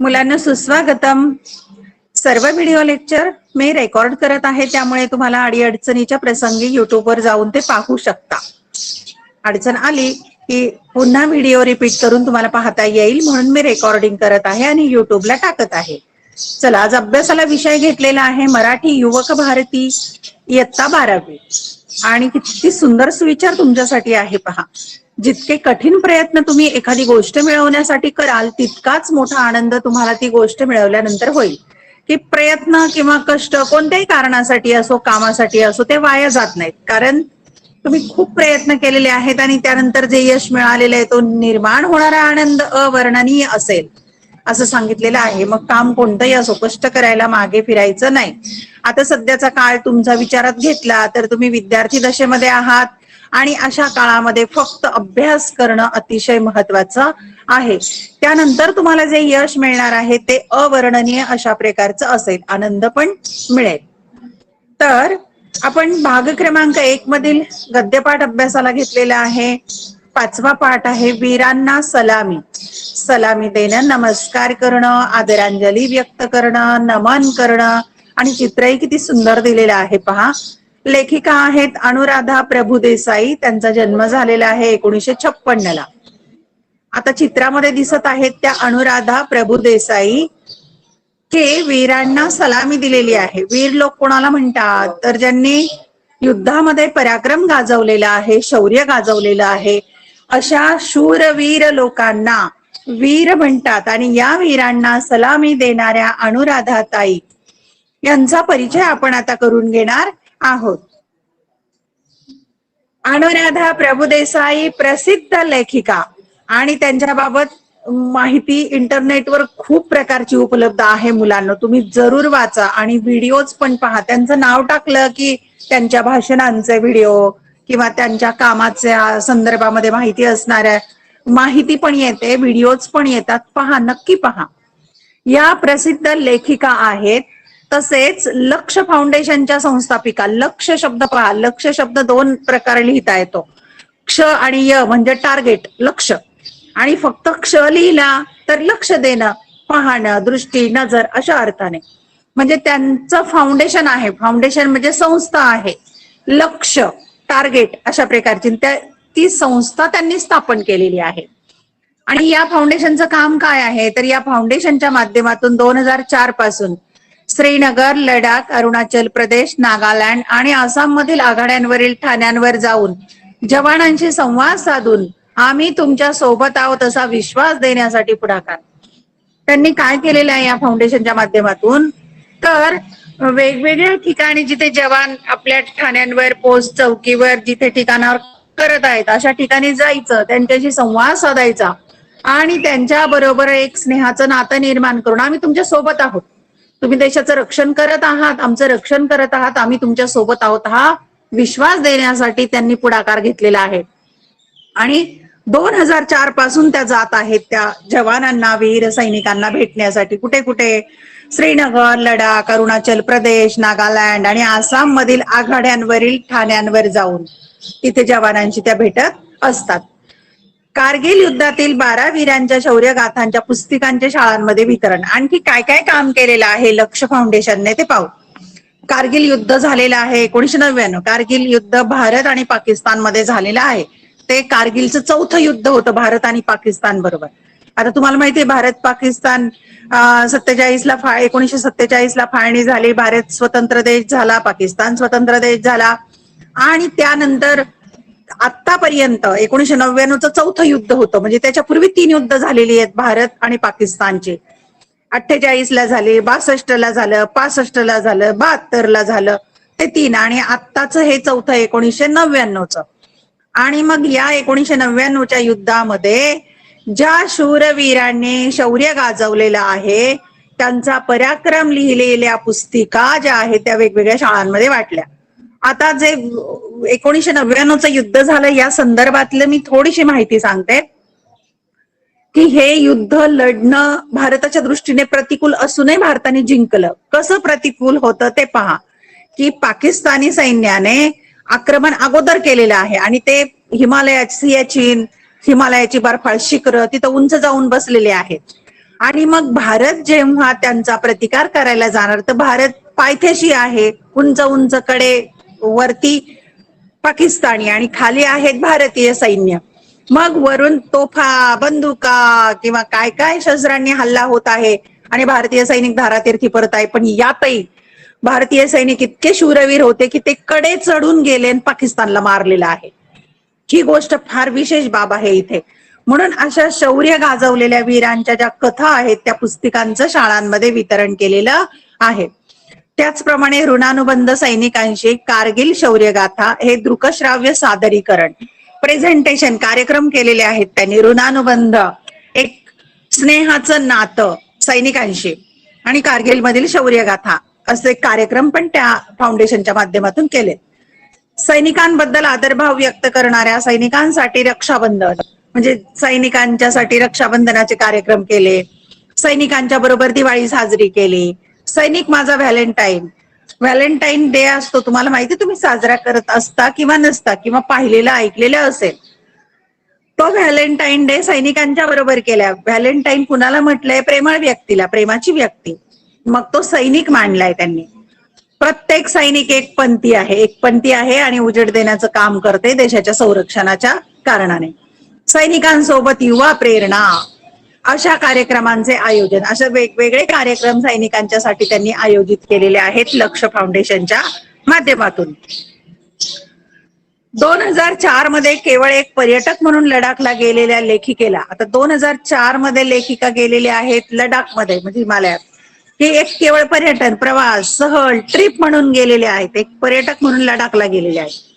मुलांना सुस्वागतम. सर्व व्हिडिओ लेक्चर मी रेकॉर्ड करत आहे त्यामुळे तुम्हाला अडीअडचणीच्या प्रसंगी युट्यूबवर जाऊन ते पाहू शकता. अडचण आली की पुन्हा व्हिडिओ रिपीट करून तुम्हाला पाहता येईल म्हणून मी रेकॉर्डिंग करत आहे आणि युट्यूबला टाकत आहे. चला आज अभ्यासाला विषय घेतलेला आहे मराठी युवक भारती इयत्ता बारावी. आणि किती सुंदर सुविचार तुमच्यासाठी आहे पहा. जितके कठीण प्रयत्न तुम्ही एखादी गोष्ट मिळवण्यासाठी कराल तितकाच मोठा आनंद तुम्हाला ती गोष्ट मिळवल्यानंतर होईल. की प्रयत्न किंवा कष्ट कोणत्याही कारणासाठी असो कामासाठी असो ते वाया जात नाहीत. कारण तुम्ही खूप प्रयत्न केलेले आहेत आणि त्यानंतर जे यश मिळालेलं आहे तो निर्माण होणारा आनंद अवर्णनीय असेल असं सांगितलेलं आहे. मग काम कोणतंही असो कष्ट करायला मागे फिरायचं नाही. आता सध्याचा काळ तुमचा विचारात घेतला तर तुम्ही विद्यार्थी दशेमध्ये आहात. आणि अशा काळामध्ये फक्त अभ्यास करणं अतिशय महत्वाचं आहे. त्यानंतर तुम्हाला जे यश मिळणार आहे ते अवर्णनीय अशा प्रकारचं असेल. आनंद पण मिळेल. तर आपण भाग क्रमांक एक मधील गद्यपाठ अभ्यासाला घेतलेला आहे. पाचवा पाठ आहे वीरांना सलामी. सलामी देणं नमस्कार करणं आदरांजली व्यक्त करणं नमन करणं. आणि चित्रही किती सुंदर दिलेलं आहे पहा. लेखिका आहेत अनुराधा प्रभू देसाई. त्यांचा जन्म झालेला आहे एकोणीशे छप्पन्न ला आता चित्रामध्ये दिसत आहेत त्या अनुराधा प्रभू देसाई. हे वीरांना सलामी दिलेली आहे. वीर लोक कोणाला म्हणतात? तर ज्यांनी युद्धामध्ये पराक्रम गाजवलेला आहे शौर्य गाजवलेलं आहे अशा शूरवीर लोकांना वीर म्हणतात. आणि या वीरांना सलामी देणाऱ्या अनुराधाताई यांचा परिचय आपण आता करून घेणार. आहोत. अनुराधा प्रभुदेसाई प्रसिद्ध लेखिका आणि त्यांच्याबाबत माहिती इंटरनेटवर खूप प्रकारची उपलब्ध आहे मुलांना. तुम्ही जरूर वाचा आणि व्हिडिओज पण पहा. त्यांचं नाव टाकलं की त्यांच्या भाषणांचे व्हिडिओ किंवा त्यांच्या कामाच्या संदर्भामध्ये माहिती असणाऱ्या माहिती पण येते व्हिडिओज पण येतात. पहा नक्की पहा. या प्रसिद्ध लेखिका आहेत तसेच लक्ष फाउंडेशनच्या संस्थापिका लक्ष शब्द पहा लक्ष शब्द दोन प्रकारे लिहिता येतो. क्ष आणि य म्हणजे टार्गेट लक्ष. आणि फक्त क्ष लिहिला तर लक्ष देणं पाहणं दृष्टी नजर अशा अर्थाने. म्हणजे त्यांचं फाउंडेशन आहे. फाउंडेशन म्हणजे संस्था आहे. लक्ष टार्गेट अशा प्रकारची. त्या ती संस्था त्यांनी स्थापन केलेली आहे. आणि या फाउंडेशनचं काम काय आहे? तर या फाउंडेशनच्या माध्यमातून दोन हजार चारपासून श्रीनगर लडाख अरुणाचल प्रदेश नागालँड आणि आसाममधील आघाड्यांवरील ठाण्यांवर जाऊन जवानांशी संवाद साधून आम्ही तुमच्यासोबत आहोत असा विश्वास देण्यासाठी पुढाकार. त्यांनी काय केलेलं आहे या फाउंडेशनच्या माध्यमातून? तर वेगवेगळ्या ठिकाणी जिथे जवान आपल्या ठाण्यांवर पोस्ट चौकीवर जिथे ठिकाणावर करत आहेत अशा ठिकाणी जायचं त्यांच्याशी संवाद साधायचा आणि त्यांच्या बरोबर एक स्नेहाचं नातं निर्माण करून आम्ही तुमच्यासोबत आहोत. तुम्ही देशाचं रक्षण करत आहात आमचं रक्षण करत आहात आम्ही तुमच्यासोबत आहोत हा विश्वास देण्यासाठी त्यांनी पुढाकार घेतलेला आहे. आणि दोन हजार चारपासून त्या जात आहेत त्या जवानांना वीर सैनिकांना भेटण्यासाठी. कुठे कुठे? श्रीनगर लडाख अरुणाचल प्रदेश नागालँड आणि आसाम मधील आघाड्यांवरील ठाण्यांवर जाऊन तिथे जवानांशी त्या भेटत असतात. कारगिल युद्धातील बारा वीरांच्या शौर्य गाथांच्या पुस्तिकांच्या शाळांमध्ये वितरण. आणखी काय काय काम केलेलं आहे? लक्ष फाउंडेशनने ते पाहू. कारगिल युद्ध झालेलं आहे एकोणीशे नव्याण्णव. कारगिल युद्ध भारत आणि पाकिस्तानमध्ये झालेलं आहे. ते कारगिलचं चौथं युद्ध होतं भारत आणि पाकिस्तान बरोबर. आता तुम्हाला माहितीये भारत पाकिस्तान सत्तेचाळीसला फा एकोणीशे सत्तेचाळीस ला फाळणी झाली. भारत स्वतंत्र देश झाला पाकिस्तान स्वतंत्र देश झाला. आणि त्यानंतर आतापर्यंत एकोणीशे नव्याण्णवचं चौथं युद्ध होतं. म्हणजे त्याच्या पूर्वी तीन युद्ध झालेली आहेत भारत आणि पाकिस्तानचे. अठ्ठेचाळीस ला झाले बासष्टला झालं पासष्टला झालं बहात्तरला झालं ते तीन. आणि आत्ताचं हे चौथं एकोणीशे नव्याण्णवचं आणि मग या एकोणीशे नव्याण्णवच्या युद्धामध्ये ज्या शूरवीरांनी शौर्य गाजवलेलं आहे त्यांचा पराक्रम लिहिलेल्या पुस्तिका ज्या आहेत त्या वेगवेगळ्या शाळांमध्ये वाटल्या. आता जे एकोणीशे नव्याण्णवचं युद्ध झालं या संदर्भातलं मी थोडीशी माहिती सांगते. की हे युद्ध लढणं भारताच्या दृष्टीने प्रतिकूल असूनही भारताने जिंकलं. कसं प्रतिकूल होतं ते पहा. की पाकिस्तानी सैन्याने आक्रमण अगोदर केलेलं आहे आणि ते हिमालयात सियाचीन हिमालयाची बर्फाळ शिखरं तिथं उंच जाऊन बसलेले आहेत. आणि मग भारत जेव्हा त्यांचा प्रतिकार करायला जाणार तर भारत पायथ्याशी आहे. उंच उंच कडे वरती पाकिस्तानी आणि खाली आहेत भारतीय सैन्य. मग वरून तोफा बंदुका किंवा काय काय शस्त्रांनी हल्ला होत आहे आणि भारतीय सैनिक धारातीर्थी परत आहे. पण यातही भारतीय सैनिक इतके शूरवीर होते की ते कडे चढून गेले आणि पाकिस्तानला मारलेलं आहे. ही गोष्ट फार विशेष बाब आहे इथे. म्हणून अशा शौर्य गाजवलेल्या वीरांच्या ज्या कथा आहेत त्या पुस्तिकांचं शाळांमध्ये वितरण केलेलं आहे. त्याचप्रमाणे ऋणानुबंध सैनिकांशी कारगिल शौर्यगाथा हे दृकश्राव्य सादरीकरण प्रेझेंटेशन कार्यक्रम केलेले आहेत त्यांनी. ऋणानुबंध एक स्नेहाचं नातं सैनिकांशी आणि कारगिल मधील शौर्यगाथा असे कार्यक्रम पण त्या फाउंडेशनच्या माध्यमातून केले सैनिकांबद्दल आदरभाव व्यक्त करणाऱ्या सैनिकांसाठी रक्षाबंधन म्हणजे सैनिकांच्यासाठी रक्षाबंधनाचे कार्यक्रम केले सैनिकांच्या बरोबर दिवाळी साजरी केली सैनिक माझा व्हॅलेंटाईन. व्हॅलेंटाईन डे असतो तुम्हाला माहिती तुम्ही साजरा करत असता किंवा नसता किंवा पाहिलेलं ऐकलेलं असेल. तो व्हॅलेंटाईन डे सैनिकांच्या बरोबर केला. व्हॅलेंटाईन कुणाला म्हटलंय? प्रेमळ व्यक्तीला प्रेमाची व्यक्ती. मग तो सैनिक मांडलाय त्यांनी. प्रत्येक सैनिक एक पंथी आहे. एक पंथी आहे आणि उजेड देण्याचं काम करते देशाच्या संरक्षणाच्या कारणाने. सैनिकांसोबत युवा प्रेरणा. अशा कार्यक्रमांचे आयोजन असे वेगवेगळे कार्यक्रम सैनिकांच्यासाठी त्यांनी आयोजित केलेले आहेत लक्ष फाउंडेशनच्या माध्यमातून. दोन हजार चारमध्ये केवळ एक पर्यटक म्हणून लडाखला गेलेल्या लेखिकेला आता दोन हजार चारमध्ये लेखिका गेलेल्या आहेत लडाखमध्ये म्हणजे हिमालयात. हे एक केवळ पर्यटन प्रवास सहल ट्रिप म्हणून गेलेले आहेत एक पर्यटक म्हणून लडाखला गेलेले आहेत.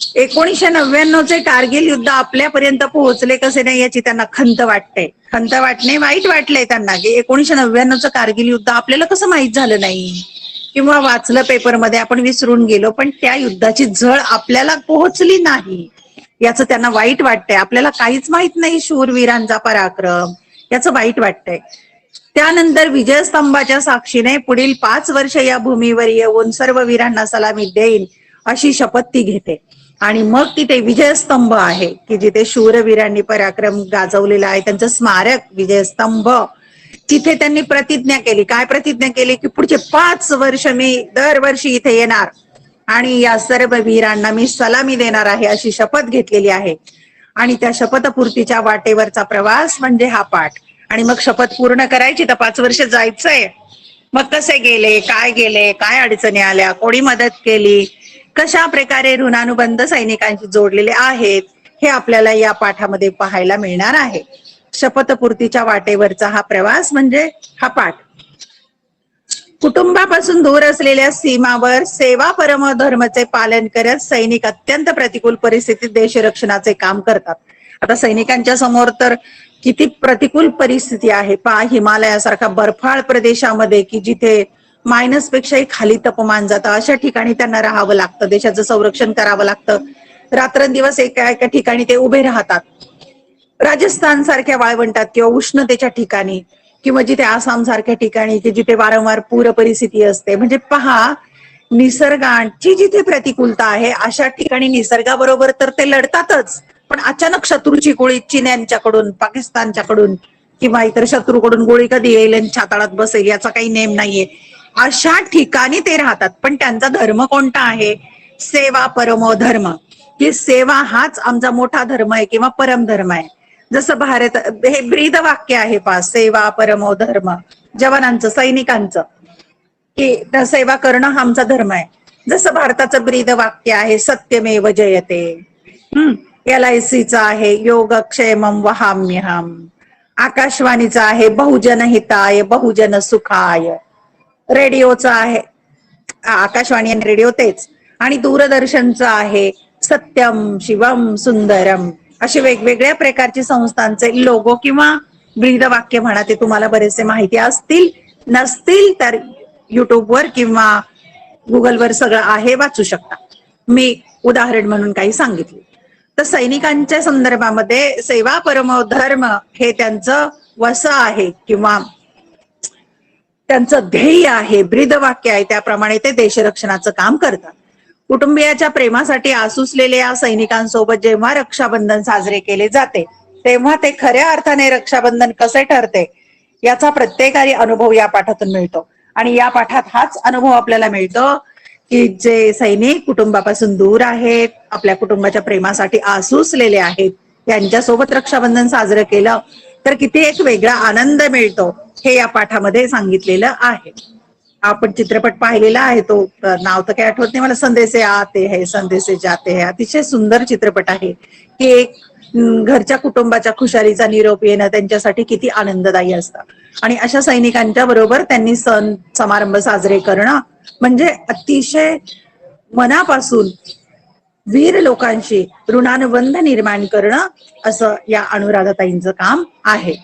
एकोणीशे नव्याण्णवचे कारगिल युद्ध आपल्यापर्यंत पोहोचले कसे नाही याची त्यांना खंत वाटते. खंत वाटणे वाईट वाटलंय त्यांना की एकोणीशे नव्याण्णवचं कारगिल युद्ध आपल्याला कसं माहीत झालं नाही? किंवा वाचलं पेपरमध्ये आपण विसरून गेलो पण त्या युद्धाची झळ आपल्याला पोहोचली नाही. याचं त्यांना वाईट वाटतंय. आपल्याला काहीच माहीत नाही शूरवीरांचा पराक्रम. याचं वाईट वाटतंय. त्यानंतर विजयस्तंभाच्या साक्षीने पुढील पाच वर्ष या भूमीवर येऊन सर्व वीरांना सलामी देईन अशी शपथ ती घेते. आणि मग तिथे विजयस्तंभ आहे की जिथे शूरवीरांनी पराक्रम गाजवलेला आहे त्यांचं स्मारक विजयस्तंभ. तिथे त्यांनी प्रतिज्ञा केली. काय प्रतिज्ञा केली? की पुढचे पाच वर्ष मी दरवर्षी इथे येणार आणि या सर्व वीरांना मी सलामी देणार आहे अशी शपथ घेतलेली आहे. आणि त्या शपथपूर्तीच्या वाटेवरचा प्रवास म्हणजे हा पाठ. आणि मग शपथ पूर्ण करायची तर पाच वर्ष जायचंय. मग कसे गेले? काय गेले? काय अडचणी आल्या? कोणी मदत केली? कशा प्रकारे ऋणानुबंध सैनिकांशी जोडलेले आहेत हे आपल्याला या पाठामध्ये पाहायला मिळणार आहे. शपथपूर्तीच्या वाटेवरचा हा प्रवास म्हणजे हा पाठ. कुटुंबापासून दूर असलेल्या सीमावर सेवा परम धर्मचे पालन करत सैनिक अत्यंत प्रतिकूल परिस्थितीत देशरक्षणाचे काम करतात. आता सैनिकांच्या समोर तर किती प्रतिकूल परिस्थिती आहे. पा हिमालयासारखा बर्फाळ प्रदेशामध्ये की जिथे मायनस पेक्षाही खाली तापमान जातं. अशा ठिकाणी त्यांना राहावं लागतं. देशाचं संरक्षण करावं लागतं. रात्रंदिवस एका एका ठिकाणी ते उभे राहतात. राजस्थान सारख्या वाळवंटात किंवा उष्णतेच्या ठिकाणी किंवा जिथे आसाम सारख्या ठिकाणी की जिथे वारंवार पूर परिस्थिती असते. म्हणजे पहा निसर्गाची जिथे प्रतिकूलता आहे अशा ठिकाणी निसर्गाबरोबर तर ते लढतातच. पण अचानक शत्रूची गोळी चीन्यांच्याकडून पाकिस्तानच्याकडून किंवा इतर शत्रूकडून गोळी कधी येईल आणि छाताळात बसेल याचा काही नेम नाहीये. अशा ठिकाणी ते राहतात. पण त्यांचा धर्म कोणता आहे? सेवा परमो धर्म. की सेवा हाच आमचा मोठा धर्म आहे किंवा परम धर्म आहे. जसं भारत हे ब्रीद वाक्य आहे पा सेवा परमो धर्म. जवानांचं सैनिकांचं. की सेवा करणं हा आमचा धर्म आहे. जसं भारताचं ब्रीद वाक्य आहे सत्यमेव जयते. हम्म एल आय सीचं आहे योगक्षेमम वहाम्यहम. आकाशवाणीचं आहे बहुजन हिताय बहुजन सुखाय रेडिओचं आहे. आकाशवाणी आणि रेडिओ तेच. आणि दूरदर्शनचं आहे. सत्यम शिवम सुंदरम असे वेगवेगळ्या प्रकारची संस्थांचे लोगो किंवा ब्रीद वाक्य म्हणा ते तुम्हाला बरेचसे माहिती असतील. नसतील तर युट्यूबवर किंवा गुगलवर सगळं आहे वाचू शकता. मी उदाहरण म्हणून काही सांगितले. तर सैनिकांच्या संदर्भामध्ये सेवा परमो धर्म हे त्यांचं वस आहे किंवा त्यांचं ध्येय आहे ब्रीदवाक्य आहे त्याप्रमाणे ते देशरक्षणाचं काम करतात. कुटुंबियाच्या प्रेमासाठी आसुसलेल्या सैनिकांसोबत जेव्हा रक्षाबंधन साजरे केले जाते तेव्हा ते खऱ्या अर्थाने रक्षाबंधन कसे ठरते याचा प्रत्येकाने अनुभव या पाठातून मिळतो. आणि या पाठात हाच अनुभव आपल्याला मिळतो की जे सैनिक कुटुंबापासून दूर आहेत आपल्या कुटुंबाच्या प्रेमासाठी आसूसलेले आहेत त्यांच्यासोबत रक्षाबंधन साजरं केलं तर किती एक वेगळा आनंद मिळतो हे या पाठामध्ये सांगितलेलं आहे. आपण चित्रपट पाहिलेला आहे तो नाव तर काही आठवत नाही. मला संदेशे आते है संदेशे जाते है. अतिशय सुंदर चित्रपट आहे. की एक घरच्या कुटुंबाच्या खुशालीचा निरोप येणं त्यांच्यासाठी किती आनंददायी असतं. आणि अशा सैनिकांच्या बरोबर त्यांनी सण समारंभ साजरे करणं म्हणजे अतिशय मनापासून वीर लोकांशी ऋणानुबंध निर्माण करणं असं या अनुराधाताईंचं काम आहे.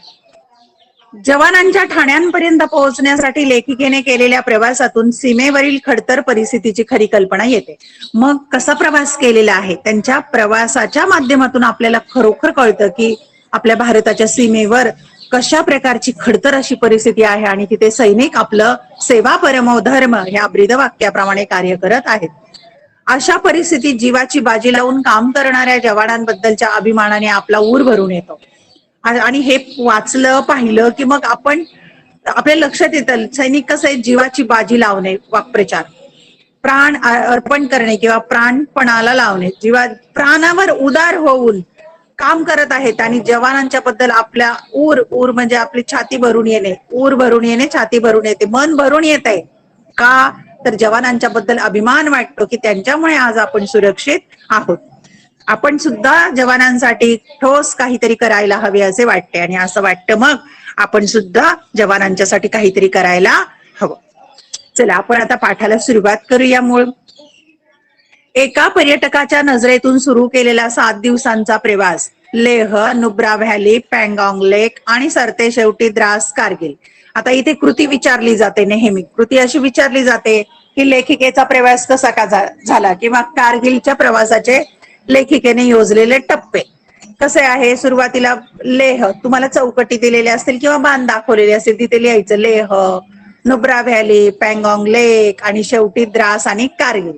जवानांच्या ठाण्यांपर्यंत पोहोचण्यासाठी लेखिकेने केलेल्या प्रवासातून सीमेवरील खडतर परिस्थितीची खरी कल्पना येते. मग कसा प्रवास केलेला आहे? त्यांच्या प्रवासाच्या माध्यमातून आपल्याला खरोखर कळतं की आपल्या भारताच्या सीमेवर कशा प्रकारची खडतर अशी परिस्थिती आहे आणि तिथे सैनिक आपलं सेवा परमो धर्म ह्या ब्रीदवाक्याप्रमाणे कार्य करत आहेत. अशा परिस्थितीत जीवाची बाजी लावून काम करणाऱ्या जवानांबद्दलच्या अभिमानाने आपला ऊर भरून येतो. आणि हे वाचलं पाहिलं की मग आपण आपल्या लक्षात येतं सैनिक कसं आहे जीवाची बाजी लावणे वाक्प्रचार. प्राण अर्पण करणे किंवा प्राणपणाला लावणे. जीवा प्राणावर उदार होऊन काम करत आहेत आणि जवानांच्या बद्दल आपल्या ऊर ऊर म्हणजे आपली छाती भरून येणे. ऊर भरून येणे छाती भरून येते. मन भरून येत आहे का तर जवानांच्या बद्दल अभिमान वाटतो की त्यांच्यामुळे आज आपण सुरक्षित आहोत. आपण सुद्धा जवानांसाठी ठोस काहीतरी करायला हवे असे वाटते आणि असं वाटतं मग आपण सुद्धा जवानांच्यासाठी काहीतरी करायला हवं. चला आपण आता पाठाला सुरुवात करूया मूळ. एका पर्यटकाच्या नजरेतून सुरू केलेला सात दिवसांचा प्रवास लेह नुब्रा व्हॅली पँगॉंग लेक आणि सरते शेवटी द्रास कारगिल. आता इथे कृती विचारली जाते नेहमी. कृती अशी विचारली जाते की लेखिकेचा प्रवास कसा का झाला किंवा कारगिलच्या प्रवासाचे लेखिकेने योजलेले टप्पे. कसे आहे सुरुवातीला लेह? तुम्हाला चौकटी दिलेल्या असतील किंवा बांध दाखवलेले असतील? तिथे लिहायचं लेह नुब्रा व्हॅली पँगॉंग लेक आणि शेवटी द्रास आणि कारगिल.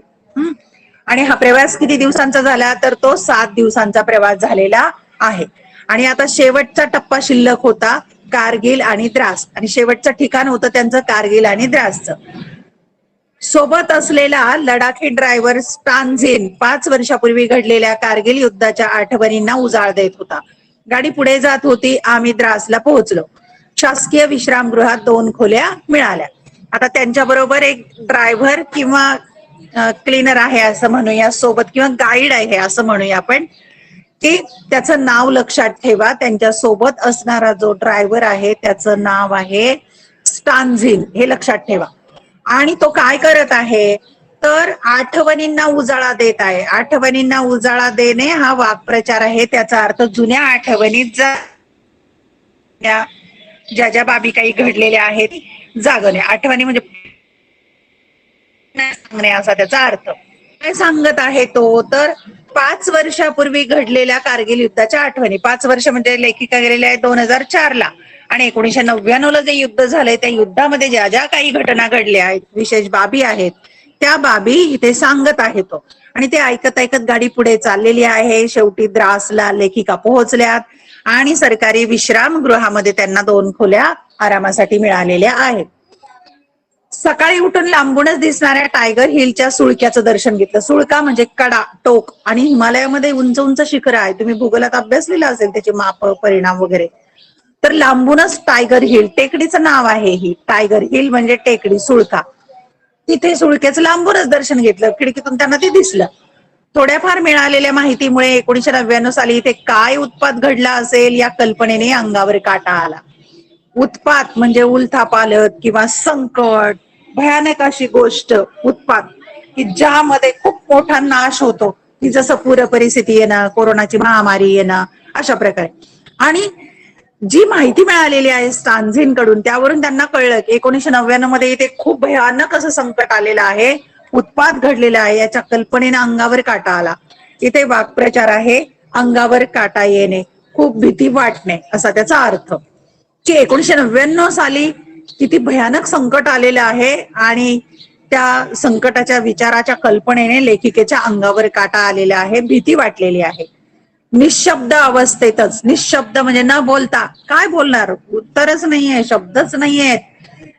आणि हा प्रवास किती दिवसांचा झाला? तर तो सात दिवसांचा प्रवास झालेला आहे. आणि आता शेवटचा टप्पा शिल्लक होता कारगिल आणि द्रास. आणि शेवटचं ठिकाण होतं त्यांचं कारगिल आणि द्रासचं. सोबत असलेला लडाखी ड्रायव्हर स्टानझिन पाच वर्षापूर्वी घडलेल्या कारगिल युद्धाच्या आठवणींना उजाळ देत होता. गाडी पुढे जात होती आम्ही द्रासला पोहोचलो. शासकीय विश्रामगृहात दोन खोल्या मिळाल्या. आता त्यांच्या बरोबर एक ड्रायव्हर किंवा क्लीनर आहे असं म्हणूया सोबत किंवा गाईड आहे असं म्हणूया आपण की त्याचं नाव लक्षात ठेवा. त्यांच्यासोबत असणारा जो ड्रायव्हर आहे त्याचं नाव आहे स्टानझिन. हे लक्षात ठेवा. आणि तो काय करत आहे? तर आठवणींना उजाळा देत आहे. आठवणींना उजाळा देणे हा वाक्प्रचार आहे. त्याचा अर्थ जुन्या आठवणीत जा ज्या ज्या बाबी काही घडलेल्या आहेत जागणे आठवणी म्हणजे सांगणे असा त्याचा अर्थ. काय सांगत आहे तो? तर पाच वर्षापूर्वी घडलेल्या कारगिल युद्धाच्या आठवणी. पाच वर्ष म्हणजे लेखिका गेलेल्या आहेत दोन हजार चार ला आणि एकोणीशे नव्याण्णवला जे युद्ध झालंय त्या युद्धामध्ये ज्या ज्या काही घटना घडल्या आहेत विशेष बाबी आहेत त्या बाबी इथे सांगत आहे तो. आणि ते ऐकत ऐकत गाडी पुढे चाललेली आहे. शेवटी द्रासला लेखिका पोहोचल्यात आणि सरकारी विश्रामगृहामध्ये त्यांना दोन खोल्या आरामासाठी मिळालेल्या आहेत. सकाळी उठून लांबूनच दिसणाऱ्या टायगर हिलच्या सुळक्याचं दर्शन घेतलं. सुळका म्हणजे कडा टोक आणि हिमालयामध्ये उंच उंच शिखर आहे तुम्ही भूगोलात अभ्यासलेला असेल त्याचे माप परिणाम वगैरे. तर लांबूनच टायगर हिल टेकडीचं नाव आहे ही. टायगर हिल म्हणजे टेकडी सुळका. तिथे सुळक्याचं लांबूनच दर्शन घेतलं खिडकीतून त्यांना ते दिसलं. थोड्याफार मिळालेल्या माहितीमुळे एकोणीशे नव्याण्णव साली इथे काय उत्पात घडला असेल या कल्पनेने अंगावर काटा आला. उत्पात म्हणजे उलथापालत किंवा संकट भयानक अशी गोष्ट उत्पात की ज्यामध्ये खूप मोठा नाश होतो. की जसं पूर परिस्थिती येणं कोरोनाची महामारी येणं अशा प्रकारे. आणि जी माहिती मिळालेली आहे स्टान्झिनकडून त्यावरून त्यांना कळलं की एकोणीशे नव्याण्णवमध्ये इथे खूप भयानक असं संकट आलेलं आहे. उत्पात घडलेला आहे याच्या कल्पनेने अंगावर काटा आला. इथे वाक्प्रचार आहे अंगावर काटा येणे खूप भीती वाटणे असा त्याचा अर्थ. की एकोणीशे नव्याण्णव साली किती भयानक संकट आलेलं आहे आणि त्या संकटाच्या विचाराच्या कल्पनेने लेखिकेच्या अंगावर काटा आलेला आहे भीती वाटलेली आहे. निशब्द अवस्थेतच निशब्द म्हणजे न बोलता. काय बोलणार? उत्तरच नाहीये शब्दच नाहीयेत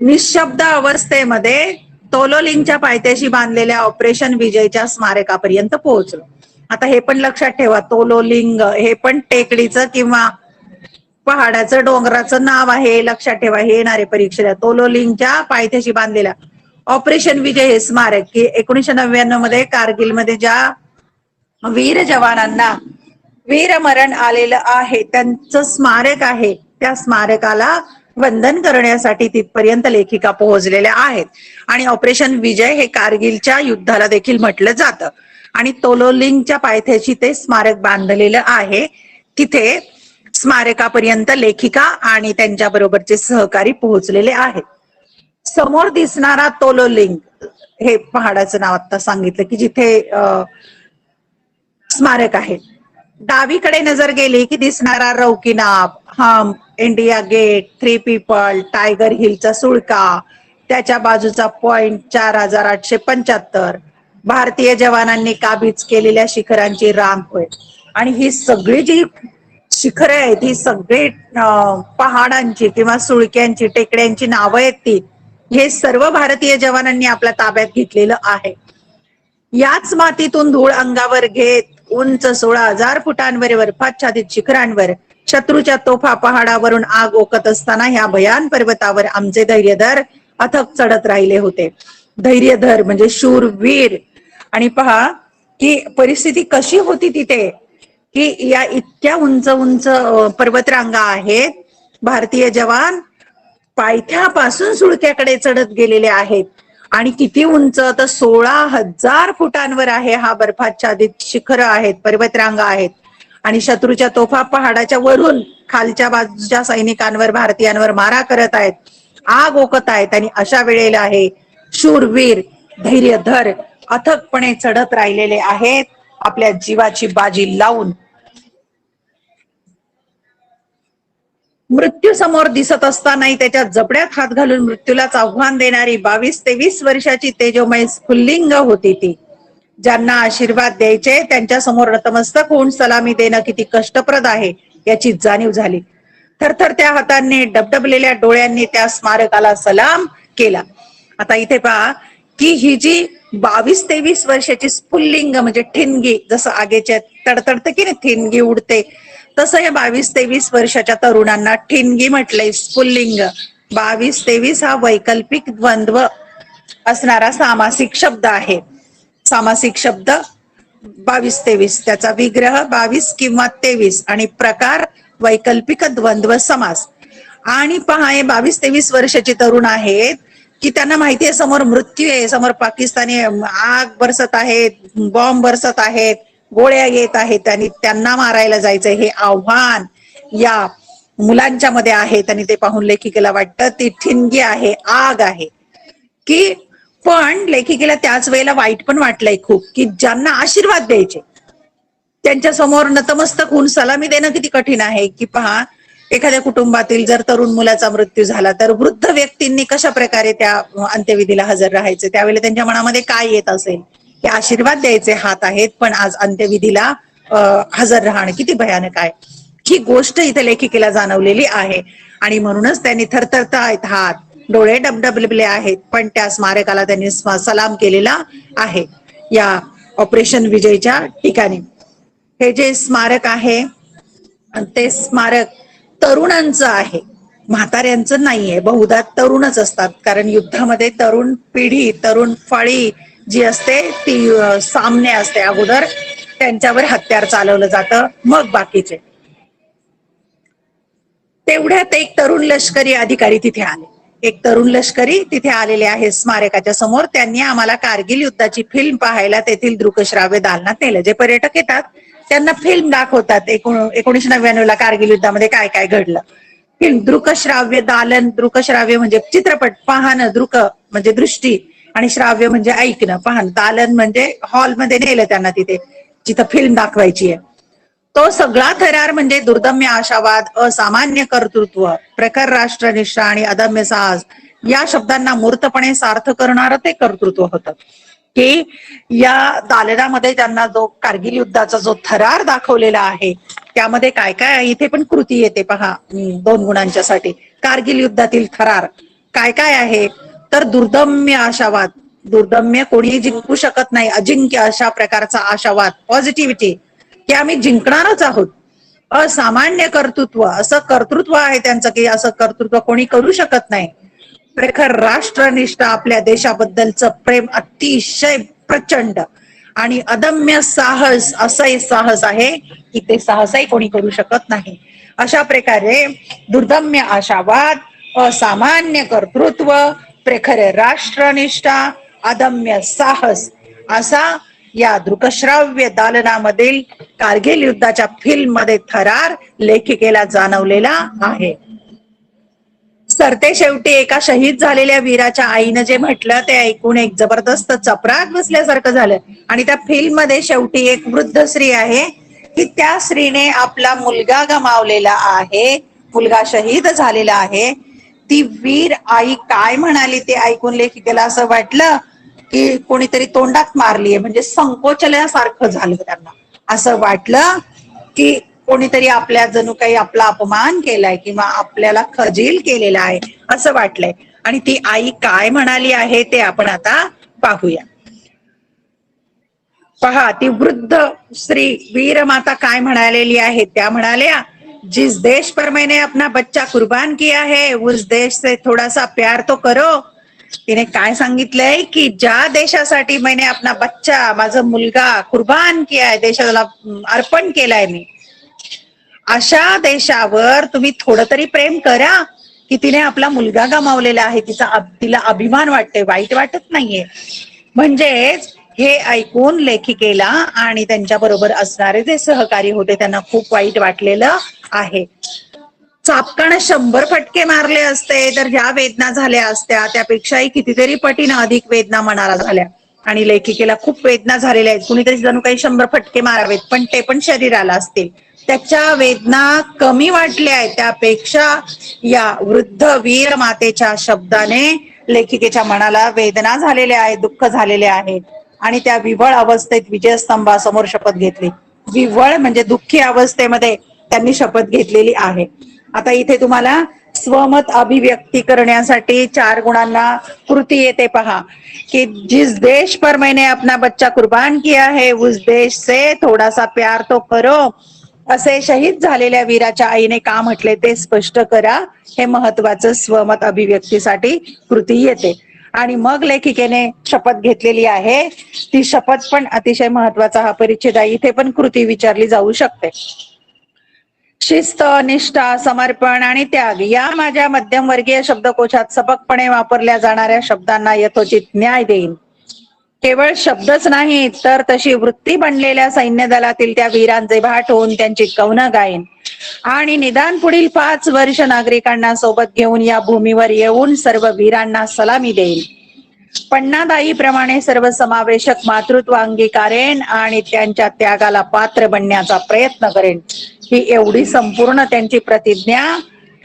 निशब्द अवस्थेमध्ये तोलोलिंगच्या पायथ्याशी बांधलेल्या ऑपरेशन विजयच्या स्मारकापर्यंत पोहोचलो. आता हे पण लक्षात ठेवा तोलोलिंग हे पण टेकडीचं किंवा पहाडाचं डोंगराचं नाव आहे लक्षात ठेवा हे येणारे परीक्षेला. तोलोलिंगच्या पायथ्याशी बांधलेल्या ऑपरेशन विजय हे स्मारक की एकोणीशे नव्याण्णवमध्ये कारगिलमध्ये ज्या वीर जवानांना वीरमरण आलेलं आहे. त्यांचं स्मारक आहे. त्या स्मारकाला वंदन करण्यासाठी तिथपर्यंत लेखिका पोहोचलेल्या आहेत. आणि ऑपरेशन विजय हे कारगिलच्या युद्धाला देखील म्हटलं जातं. आणि तोलोलिंगच्या पायथ्याशी ते स्मारक बांधलेलं आहे. तिथे स्मारकापर्यंत लेखिका आणि त्यांच्या बरोबरचे सहकारी पोहोचलेले आहेत. समोर दिसणारा तोलोलिंग हे पहाडाचं नाव आता सांगितलं की जिथे अं, स्मारक आहे. डावीकडे नजर गेली की दिसणारा रौकीनाब हम India gate three people tiger हिलचा सुळका त्याच्या बाजूचा पॉइंट चार हजार आठशे पंच्याहत्तर. भारतीय जवानांनी काबीज केलेल्या शिखरांची रांग होय? आणि ही सगळी जी शिखरे आहेत ही सगळी पहाडांची किंवा सुळक्यांची टेकड्यांची नावं आहेत ती हे सर्व भारतीय जवानांनी आपल्या ताब्यात घेतलेलं आहे. याच मातीतून धूळ अंगावर घेत उंच सोळा हजार फुटांवर बर्फाच्छादित शिखरांवर शत्रूच्या तोफा पहाडावरून आग ओकत असताना ह्या भयान पर्वतावर आमचे धैर्यधर अथक चढत राहिले होते. धैर्यधर म्हणजे शूरवीर. आणि पहा की परिस्थिती कशी होती तिथे की या इतक्या उंच उंच पर्वतरांगा आहेत भारतीय जवान पायथ्यापासून सुळक्याकडे चढत गेलेले आहेत. आणि किती उंच? तर सोळा हजार फुटांवर आहे हा बर्फाच्छादित शिखर आहेत पर्वतरांगा आहेत. आणि शत्रूच्या तोफा पहाडाच्या वरून खालच्या बाजूच्या सैनिकांवर भारतीयांवर मारा करत आहेत. आग ओकत आहेत आणि अशा वेळेला आहे शूरवीर धैर्यधर अथकपणे चढत राहिलेले आहेत. आपल्या जीवाची बाजी लावून मृत्यू समोर दिसत असतानाही त्याच्या जबड्यात हात घालून मृत्यूलाच आव्हान देणारी बावीस तेवीस वर्षाची तेजोमय स्फुल्लिंग होती ती. ज्यांना आशीर्वाद द्यायचे त्यांच्यासमोर नतमस्तक होऊन सलामी देणं किती कष्टप्रद आहे याची जाणीव झाली. थरथर त्या हातांनी डबडबलेल्या डोळ्यांनी त्या स्मारकाला सलाम केला. आता इथे पहा की ही जी बावीस तेवीस वर्षाची स्फुल्लिंग म्हणजे ठिणगी जसं आगेच्या तडतडत की नाही ठिणगी उडते तसं या बावीस तेवीस वर्षाच्या तरुणांना ठिणगी म्हटलंय स्फुल्लिंग. बावीस तेवीस हा वैकल्पिक द्वंद्व असणारा सामासिक शब्द आहे. सामासिक शब्द बावीस तेवीस. त्याचा विग्रह बावीस किंवा तेवीस आणि प्रकार वैकल्पिक द्वंद्व समास. आणि पहा हे बावीस तेवीस वर्षाचे तरुण आहेत की त्यांना माहिती आहे समोर मृत्यू आहे समोर पाकिस्तानी आग बरसत आहेत बॉम्ब बरसत आहेत. गोळ्या येत आहेत आणि त्यांना मारायला जायचंय. हे आव्हान या मुलांच्या मध्ये आहेत आणि ते पाहून लेखिकेला वाटतं ती ठिणगी आहे आग आहे. की पण लेखिकेला त्याच वेळेला वाईट पण वाटलंय खूप की ज्यांना आशीर्वाद द्यायचे त्यांच्यासमोर नतमस्तक होऊन सलामी देणं किती कठीण आहे की पहा एखाद्या कुटुंबातील जर तरुण मुलाचा मृत्यू झाला तर वृद्ध व्यक्तींनी कशा प्रकारे त्या अंत्यविधीला हजर राहायचे? त्यावेळेला त्यांच्या मनामध्ये काय येत असेल? हे आशीर्वाद द्यायचे हात आहेत पण आज अंत्यविधीला हजर राहणं किती भयानक आहे. ही गोष्ट इथे लेखिकेला जाणवलेली आहे. आणि म्हणूनच त्यांनी थरथरता आहेत हात डोळे डबडबले आहेत पण त्या स्मारकाला त्यांनी सलाम केलेला आहे. या ऑपरेशन विजयच्या ठिकाणी. हे जे स्मारक आहे ते स्मारक तरुणांचं आहे. म्हाताऱ्यांचं नाहीये बहुधा तरुणच असतात. कारण युद्धामध्ये तरुण पिढी तरुण फळी जी असते ती सामने असते अगोदर. त्यांच्यावर हत्यार चालवलं जातं. मग बाकीचे. तेवढ्यात एक तरुण लष्करी अधिकारी तिथे आले. एक तरुण लष्करी तिथे आलेले आहे स्मारकाच्या समोर. त्यांनी आम्हाला कारगिल युद्धाची फिल्म पाहायला तेथील दृकश्राव्य दालनात नेलं. जे पर्यटक येतात त्यांना फिल्म दाखवतात. एकोणीशे नव्याण्णव ला कारगिल युद्धामध्ये काय काय घडलं. फिल्म दृकश्राव्य दालन दृकश्राव्य म्हणजे चित्रपट पाहणं दृक म्हणजे दृष्टी आणि श्राव्य म्हणजे ऐकणं पाहणं. दालन म्हणजे हॉलमध्ये नेलं त्यांना तिथे जिथं फिल्म दाखवायची आहे. तो सगळा थरार म्हणजे दुर्दम्य आशावाद असामान्य कर्तृत्व प्रखर राष्ट्रनिष्ठा आणि अदम्य साहस या शब्दांना मूर्तपणे सार्थ करणारं ते कर्तृत्व होतं. की या दालनामध्ये त्यांना जो कारगिल युद्धाचा जो थरार दाखवलेला आहे त्यामध्ये काय काय इथे पण कृती येते पहा. दोन गुणांच्यासाठी. कारगिल युद्धातील थरार. काय काय आहे? तर दुर्दम्य आशावाद. दुर्दम्य कोणीही जिंकू शकत नाही. अजिंक्य अशा प्रकारचा आशावाद. पॉझिटिव्हिटी की आम्ही जिंकणारच आहोत. असामान्य कर्तृत्व. असं कर्तृत्व आहे त्यांचं की असं कर्तृत्व कोणी करू शकत नाही. प्रखर राष्ट्रनिष्ठ आपल्या देशाबद्दलचं प्रेम अतिशय प्रचंड आणि अदम्य साहस असंही साहस आहे की ते साहसही कोणी करू शकत नाही. अशा प्रकारे दुर्दम्य आशावाद असामान्य कर्तृत्व प्रखर राष्ट्रनिष्ठा अदम्य साहस असा या दृकश्राव्य दालनामधील कारगिल युद्धाच्या फिल्ममध्ये थरार लेखिकेला जाणवलेला आहे. सरते शेवटी एका शहीद झालेल्या वीराच्या आईनं जे म्हटलं ते ऐकून एक जबरदस्त चपराक बसल्यासारखं झालं. आणि त्या फिल्ममध्ये शेवटी एक वृद्ध स्त्री आहे की त्या स्त्रीने आपला मुलगा गमावलेला आहे मुलगा शहीद झालेला आहे. ती वीर आई काय म्हणाली ते ऐकून लेखिकेला असं वाटलं की कोणीतरी तोंडात मारलीये म्हणजे संकोचल्यासारखं झालं त्यांना. असं वाटलं की कोणीतरी आपल्या जणू काही आपला अपमान केलाय किंवा आपल्याला खजील केलेला आहे असं वाटलंय. आणि ती आई काय म्हणाली आहे ते आपण आता पाहूया. पहा ती वृद्ध स्त्री वीर माता काय म्हणालेली आहे त्या म्हणाल्या जिस देश पर मैंने अपना बच्चा कुर्बान किया है उस देश से थोड़ा सा प्यार तो करो। तिने काय सांगितलंय की ज्या देशासाठी मैंने अपना बच्चा माझा मुलगा कुर्बान किया आहे देशाला अर्पण केलाय मी अशा देशावर तुम्ही थोडं तरी प्रेम करा की तिने आपला मुलगा गमावलेला आहे तिचा तिला अभिमान वाटते वाईट वाटत नाहीये. म्हणजेच हे ऐकून लेखिकेला आणि त्यांच्या बरोबर असणारे जे सहकारी होते त्यांना खूप वाईट वाटलेलं आहे. चापकानं शंभर फटके मारले असते तर ज्या वेदना झाल्या असत्या त्यापेक्षाही कितीतरी पटीनं अधिक वेदना मनाला झाल्या. आणि लेखिकेला खूप वेदना झालेल्या आहेत. कुणीतरी जणू काही शंभर फटके मारावेत पण ते पण शरीराला असतील. त्याच्या वेदना कमी वाटल्या आहेत. त्यापेक्षा या वृद्ध वीर मातेच्या शब्दाने लेखिकेच्या मनाला वेदना झालेल्या आहेत दुःख झालेले आहेत. आणि त्या विवळ अवस्थेत विजयस्तंभासमोर शपथ घेतली. विवळ म्हणजे दुःखी अवस्थेमध्ये त्यांनी शपथ घेतलेली आहे. आता इथे तुम्हाला स्वमत अभिव्यक्ती करण्यासाठी चार गुणांना कृती येते पहा. कि जिस देश पर मैंने अपना बच्चा कुर्बान किया है उस देश से थोडासा प्यार तो करो. असे शहीद झालेल्या वीराच्या आईने का म्हटले ते स्पष्ट करा. हे महत्वाचं स्वमत अभिव्यक्तीसाठी कृती येते. आणि मग लेखिकेने शपथ घेतलेली आहे. ती शपथ पण अतिशय महत्त्वाचा हा परिच्छेद आहे. इथे पण कृती विचारली जाऊ शकते. शिस्त निष्ठा समर्पण आणि त्याग या माझ्या मध्यमवर्गीय शब्दकोशात सपकपणे वापरल्या जाणाऱ्या शब्दांना यथोचित न्याय देईन. केवळ शब्दच नाही तर तशी वृत्ती बनलेल्या सैन्य दलातील त्या वीरांचे भाट होऊन त्यांची कवन गायन. आणि निदान पुढील पाच वर्ष नागरिकांना सोबत घेऊन या भूमीवर येऊन सर्व वीरांना सलामी देईल पण्णादाई प्रमाणे सर्व समावेशक मातृत्व अंगीकारेन आणि त्यांच्या त्यागाला पात्र बनण्याचा प्रयत्न करेन. ही एवढी संपूर्ण त्यांची प्रतिज्ञा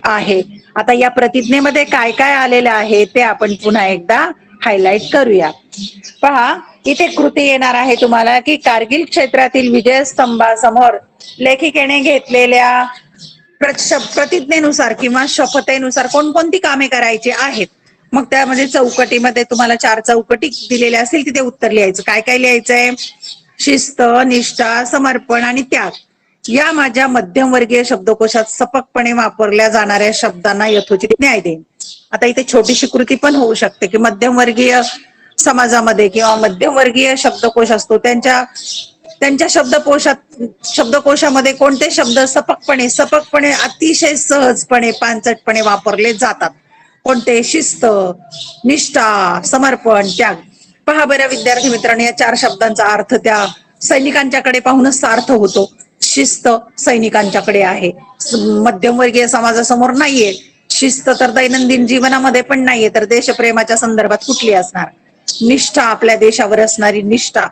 आहे. आता या प्रतिज्ञेमध्ये काय काय आलेलं आहे ते आपण पुन्हा एकदा हायलाइट करूया पहा इथे कृती येणार आहे तुम्हाला की कारगिल क्षेत्रातील विजयस्तंभासमोर लेखिकेने घेतलेल्या प्रतिज्ञेनुसार किंवा शपथेनुसार कोणकोणती कामे करायची आहेत? मग त्यामध्ये चौकटीमध्ये तुम्हाला चार चौकटी दिलेल्या असतील तिथे उत्तर लिहायचं. काय काय लिहायचंय? शिस्त निष्ठा समर्पण आणि त्याग. या माझ्या मध्यमवर्गीय शब्दकोशात सपकपणे वापरल्या जाणाऱ्या शब्दांना यथोचित न्याय देईन. आता इथे छोटीशी कृती पण होऊ शकते की मध्यमवर्गीय समाजामध्ये किंवा मध्यमवर्गीय शब्दकोश असतो त्यांच्या त्यांच्या शब्दकोशात शब्दकोशामध्ये कोणते शब्द सपकपणे सपकपणे अतिशय सहजपणे पांचटपणे वापरले जातात. कोणते? शिस्त निष्ठा समर्पण त्याग. पहा बऱ्या विद्यार्थी मित्रांनो या चार शब्दांचा अर्थ त्या सैनिकांच्याकडे पाहूनच सार्थ होतो. शिस्त सैनिकांच्याकडे आहे. मध्यमवर्गीय समाजासमोर नाहीये. शिस्त तर दैनंदिन जीवनामध्ये पण नाहीये तर देशप्रेमाच्या संदर्भात कुठली असणार? निष्ठा आपल्या देशावर असणारी निष्ठा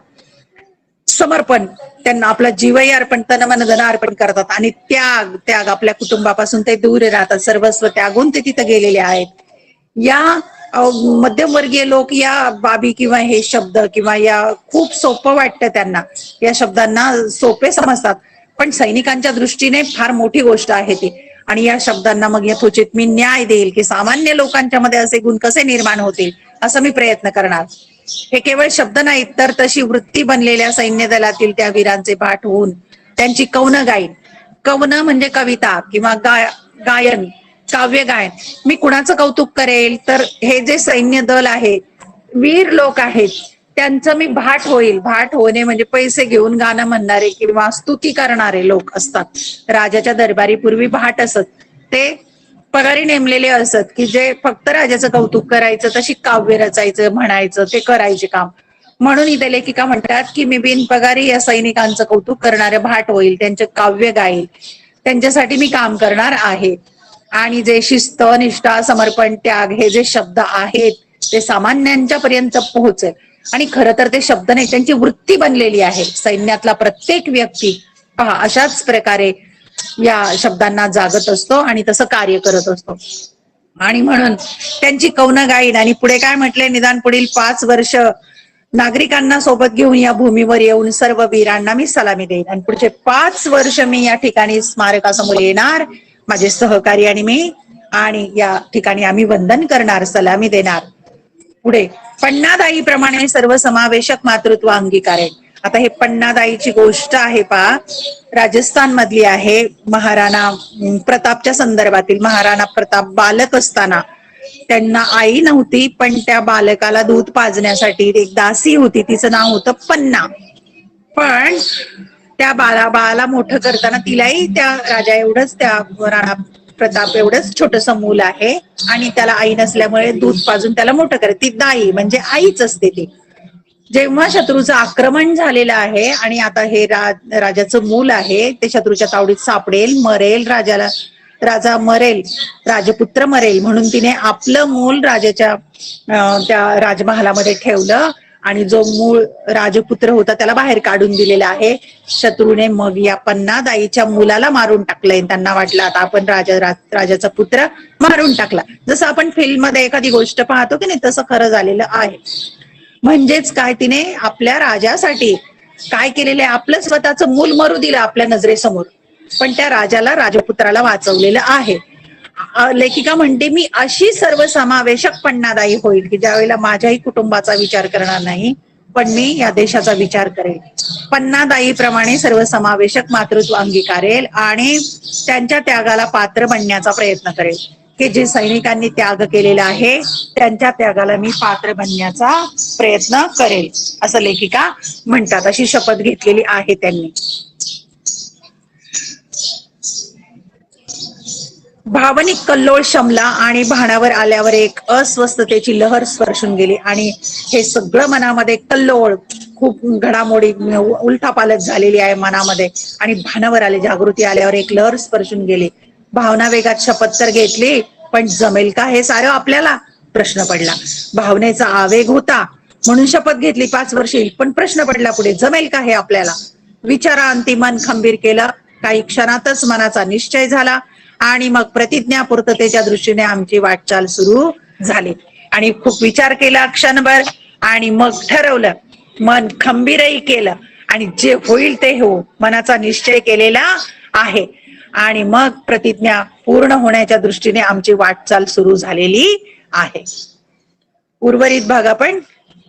समर्पण त्यांना आपला जीवही अर्पण तन मन धन अर्पण करतात. आणि त्याग त्याग आपल्या कुटुंबापासून ते दूर राहतात. सर्वस्व त्यागून ते तिथं गेलेले आहेत. या मध्यमवर्गीय लोक या बाबी किंवा हे शब्द किंवा या खूप सोपं वाटतं त्यांना. या शब्दांना सोपे समजतात. पण सैनिकांच्या दृष्टीने फार मोठी गोष्ट आहे ती. आणि या शब्दांना मग यथोचित मी न्याय देईल की सामान्य लोकांच्या मध्ये असे गुण कसे निर्माण होतील? असं मी प्रयत्न करणार. हे केवळ शब्द नाहीत तर तशी वृत्ती बनलेल्या सैन्य दलातील त्या वीरांचे पाठ होऊन त्यांची कौन गाईन. कवन म्हणजे कविता किंवा गाय गायन काव्य गायन. मी कुणाचं कौतुक करेल? तर हे जे सैन्य दल आहे वीर लोक आहेत त्यांचं मी भाट होईल. भाट होणे म्हणजे पैसे घेऊन गाणं म्हणणारे किंवा स्तुती करणारे लोक असतात. राजाच्या दरबारी पूर्वी भाट असत. ते पगारी नेमलेले असत की जे फक्त राजाचं कौतुक करायचं तशी काव्य रचायचं म्हणायचं ते करायचे काम. म्हणून इथे लेखिका म्हणतात की मी बिन पगारी या सैनिकांचं कौतुक करणारे भाट होईल त्यांचे काव्य गाईल. त्यांच्यासाठी मी काम करणार आहे. आणि जे शिस्त निष्ठा समर्पण त्याग हे जे शब्द आहेत ते सामान्यांच्या पर्यंत पोहोचेल. आणि खरं तर ते शब्द नाही त्यांची वृत्ती बनलेली आहे. सैन्यातला प्रत्येक व्यक्ती पहा अशाच प्रकारे या शब्दांना जागत असतो आणि तसं कार्य करत असतो. आणि म्हणून त्यांची कौन गाईड आणि पुढे काय म्हटले? निदान पुढील पाच वर्ष नागरिकांना सोबत घेऊन या भूमीवर येऊन सर्व वीरांना मी सलामी देईन. आणि पुढचे पाच वर्ष मी या ठिकाणी स्मारकासमोर येणार माझे सहकारी आणि मी आणि या ठिकाणी आम्ही वंदन करणार सलामी देणार. पुढे पन्नादाई प्रमाणे सर्व समावेशक मातृत्व अंगीकारेल आता हे पन्नादाईची गोष्ट आहे पहा राजस्थान मधली आहे महाराणा प्रतापच्या संदर्भातील महाराणा प्रताप बालक असताना. त्यांना आई नव्हती पण त्या बालकाला दूध पाजण्यासाठी एक दासी होती तिचं नाव होतं पन्ना. पण त्या बाला बाळाला मोठं करताना तिलाही त्या राजा एवढंच त्या राणा प्रताप एवढंच छोटस मूल आहे. आणि त्याला आई नसल्यामुळे दूध पाजून त्याला मोठं करत. ती दाई म्हणजे आईच असते ती. जेव्हा शत्रूचं आक्रमण झालेलं आहे आणि आता हे राजाचं मूल आहे ते शत्रूच्या तावडीत सापडेल मरेल राजाला राजा मरेल राजपुत्र मरेल म्हणून तिने आपलं मूल राजाच्या त्या राजमहालामध्ये ठेवलं आणि जो मूळ राजपुत्र होता त्याला बाहेर काढून दिलेला आहे. शत्रूने मग या पन्नादाईच्या मुलाला मारून टाकलंय. त्यांना वाटलं आता आपण राजा राजाचा पुत्र मारून टाकला. जसं आपण फिल्ममध्ये एखादी गोष्ट पाहतो की नाही तसं खरं झालेलं आहे. म्हणजेच काय तिने आपल्या राजासाठी काय केलेलं आहे? आपलं स्वतःचं मूल मरू दिलं आपल्या नजरेसमोर. पण त्या राजाला राजपुत्राला वाचवलेलं आहे. लेखिका म्हणते मी अशी सर्वसमावेशक पन्नादायी होईल की ज्यावेळेला माझ्याही कुटुंबाचा विचार करणार नाही पण मी या देशाचा विचार करेल. पन्नादाई प्रमाणे सर्वसमावेशक मातृत्व अंगीकारेल आणि त्यांच्या त्यागाला पात्र बनण्याचा प्रयत्न करेल. की जे सैनिकांनी त्याग केलेला आहे त्यांच्या त्यागाला मी पात्र बनण्याचा प्रयत्न करेल असं लेखिका म्हणतात. अशी शपथ घेतलेली आहे त्यांनी. भावनिक कल्लोळ शमला आणि भाणावर आल्यावर एक अस्वस्थतेची लहर स्पर्शून गेली आणि हे सगळं मनामध्ये कल्लोळ खूप घडामोडी उलथापालत झालेली आहे मनामध्ये आणि भानावर आले जागृती आल्यावर एक लहर स्पर्शून गेली. भावना वेगात शपथ तर घेतली पण जमेल का हे सारं आपल्याला प्रश्न पडला. भावनेचा आवेग होता. म्हणून शपथ घेतली पाच वर्ष येईल पण प्रश्न पडला पुढे जमेल का हे आपल्याला? विचारांती मन खंबीर केलं. काही क्षणातच मनाचा निश्चय झाला आणि मग प्रतिज्ञा पूर्ततेच्या दृष्टीने आमची वाटचाल सुरू झाली. आणि खूप विचार केला क्षणभर आणि मग ठरवलं मन खंबीरही केलं. आणि जे होईल ते हो मनाचा निश्चय केलेला आहे. आणि मग प्रतिज्ञा पूर्ण होण्याच्या दृष्टीने आमची वाटचाल सुरू झालेली आहे. उर्वरित भाग आपण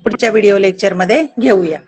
पुढच्या व्हिडिओ लेक्चरमध्ये घेऊया.